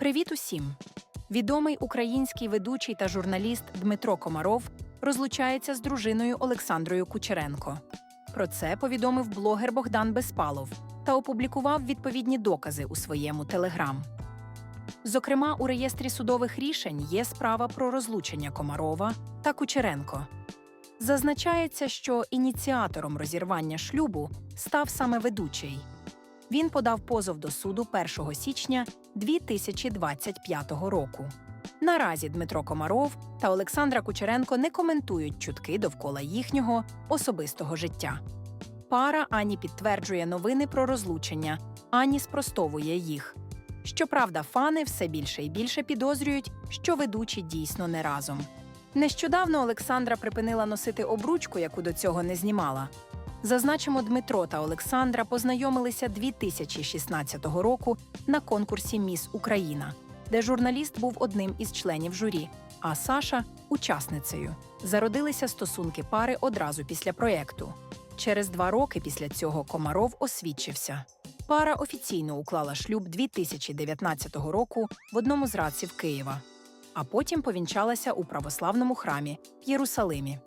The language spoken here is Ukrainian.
Привіт усім! Відомий український ведучий та журналіст Дмитро Комаров розлучається з дружиною Олександрою Кучеренко. Про це повідомив блогер Богдан Безпалов та опублікував відповідні докази у своєму телеграм. Зокрема, у реєстрі судових рішень є справа про розлучення Комарова та Кучеренко. Зазначається, що ініціатором розірвання шлюбу став саме ведучий. Він подав позов до суду 1 січня 2025 року. Наразі Дмитро Комаров та Олександра Кучеренко не коментують чутки довкола їхнього особистого життя. Пара ані підтверджує новини про розлучення, ані спростовує їх. Щоправда, фани все більше і більше підозрюють, що ведучі дійсно не разом. Нещодавно Олександра припинила носити обручку, яку до цього не знімала. Зазначимо, Дмитро та Олександра познайомилися 2016 року на конкурсі Міс Україна, де журналіст був одним із членів журі, а Саша учасницею. Зародилися стосунки пари одразу після проєкту. Через два роки після цього Комаров освідчився. Пара офіційно уклала шлюб 2019 року в одному з радців Києва, а потім повінчалася у православному храмі в Єрусалимі.